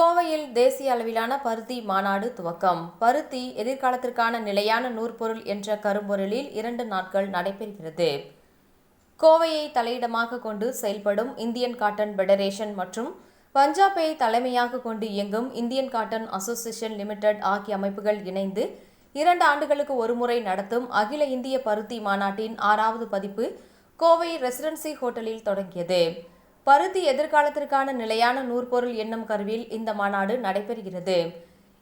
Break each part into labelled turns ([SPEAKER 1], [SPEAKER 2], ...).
[SPEAKER 1] கோவையில் தேசிய அளவிலான பருத்தி மாநாடு துவக்கம். பருத்தி எதிர்காலத்திற்கான நிலையான நூற்பொருள் என்ற கரும்பொருளில் இரண்டு நாட்கள் நடைபெறுகிறது. கோவையை தலையிடமாக கொண்டு செயல்படும் இந்தியன் காட்டன் பெடரேஷன் மற்றும் பஞ்சாபை தலைமையாக கொண்டு இயங்கும் இந்தியன் காட்டன் அசோசியேஷன் லிமிடெட் ஆகிய அமைப்புகள் இணைந்து இரண்டு ஆண்டுகளுக்கு ஒருமுறை நடத்தும் அகில இந்திய பருத்தி மாநாட்டின் ஆறாவது பதிப்பு கோவை ரெசிடென்சி ஹோட்டலில் தொடங்கியது. பருத்தி எதிர்காலத்திற்கான நிலையான நூற்பொருள் என்னும் கருவில் இந்த மாநாடு நடைபெறுகிறது.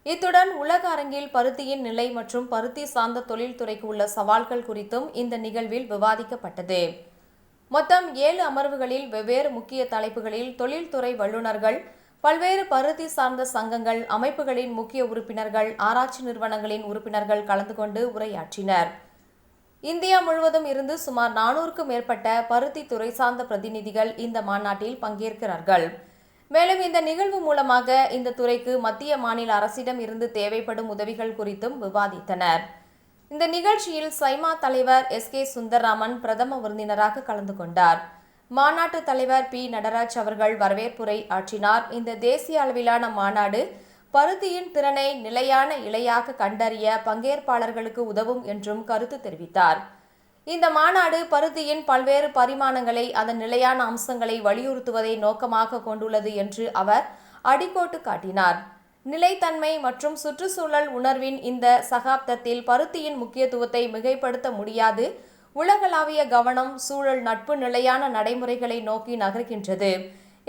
[SPEAKER 1] இத்துடன் உலக அரங்கில் பருத்தியின் நிலை மற்றும் பருத்தி சார்ந்த தொழில்துறைக்கு உள்ள சவால்கள் குறித்தும் இந்த நிகழ்வில் விவாதிக்கப்பட்டது. மொத்தம் ஏழு அமர்வுகளில் வெவ்வேறு முக்கிய தலைப்புகளில் தொழில்துறை வல்லுநர்கள் பல்வேறு பருத்தி சார்ந்த சங்கங்கள் அமைப்புகளின் முக்கிய உறுப்பினர்கள் ஆராய்ச்சி நிறுவனங்களின் உறுப்பினர்கள் கலந்து கொண்டு உரையாற்றினர். இந்தியா முழுவதும் இருந்து சுமார் நானூறுக்கும் மேற்பட்ட பருத்தி துறை சார்ந்த பிரதிநிதிகள் இந்த மாநாட்டில் பங்கேற்கிறார்கள். மேலும் இந்த நிகழ்வு மூலமாக இந்த துறைக்கு மத்திய மாநில அரசிடம் இருந்து தேவைப்படும் உதவிகள் குறித்தும் விவாதித்தனர். இந்த நிகழ்ச்சியில் சைமா தலைவர் எஸ் கே சுந்தரராமன் பிரதம விருந்தினராக கலந்து கொண்டார். மாநாட்டு தலைவர் பி நடராஜ் அவர்கள் வரவேற்புரை ஆற்றினார். இந்த தேசிய அளவிலான மாநாடு பருத்தியின் திறனை நிலையான இலையாக கண்டறிய பங்கேற்பாளர்களுக்கு உதவும் என்றும் கருத்து தெரிவித்தார். இந்த மாநாடு பருத்தியின் பல்வேறு பரிமாணங்களை அதன் நிலையான அம்சங்களை வலியுறுத்துவதை நோக்கமாக கொண்டுள்ளது என்று அவர் அடிக்கோட்டு காட்டினார். நிலைத்தன்மை மற்றும் சுற்றுச்சூழல் உணர்வின் இந்த சகாப்தத்தில் பருத்தியின் முக்கியத்துவத்தை மிகைப்படுத்த முடியாது. உலகளாவிய கவனம் சூழல் நட்பு நிலையான நடைமுறைகளை நோக்கி நகர்கின்றது.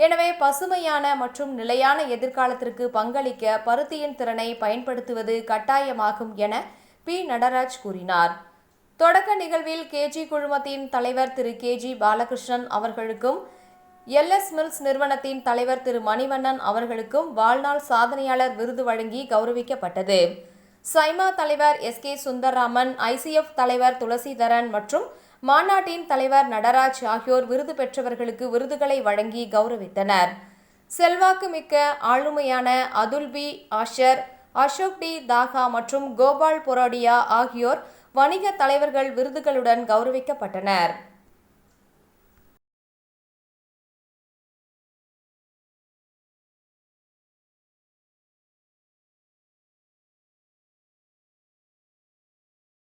[SPEAKER 1] எனவே பசுமையான மற்றும் நிலையான எதிர்காலத்திற்கு பங்களிக்க பருத்தியின் திறனை பயன்படுத்துவது கட்டாயமாகும் என பி. நடராஜ் கூறினார். தொடக்க நிகழ்வில் கேஜி குழுமத்தின் தலைவர் திரு. கேஜி பாலகிருஷ்ணன் அவர்களுக்கும் எல்எஸ் மில்ஸ் நிறுவனத்தின் தலைவர் திரு. மணிவண்ணன் அவர்களுக்கும் வாழ்நாள் சாதனையாளர் விருது வழங்கி கௌரவிக்கப்பட்டது. சைமா தலைவர் எஸ். கே. சுந்தரராமன் ஐசிஎஃப் தலைவர் துளசிதரன் மற்றும் மாநாட்டின் தலைவர் நடராஜ் ஆகியோர் விருது பெற்றவர்களுக்கு விருதுகளை வழங்கி கௌரவித்தனர். செல்வாக்கு மிக்க ஆளுமையான அதுல்பி ஆஷர் அசோக் டி. தாகா மற்றும் கோபால் பொரோடியா ஆகியோர் வணிக தலைவர்கள் விருதுகளுடன் கௌரவிக்கப்பட்டனர்.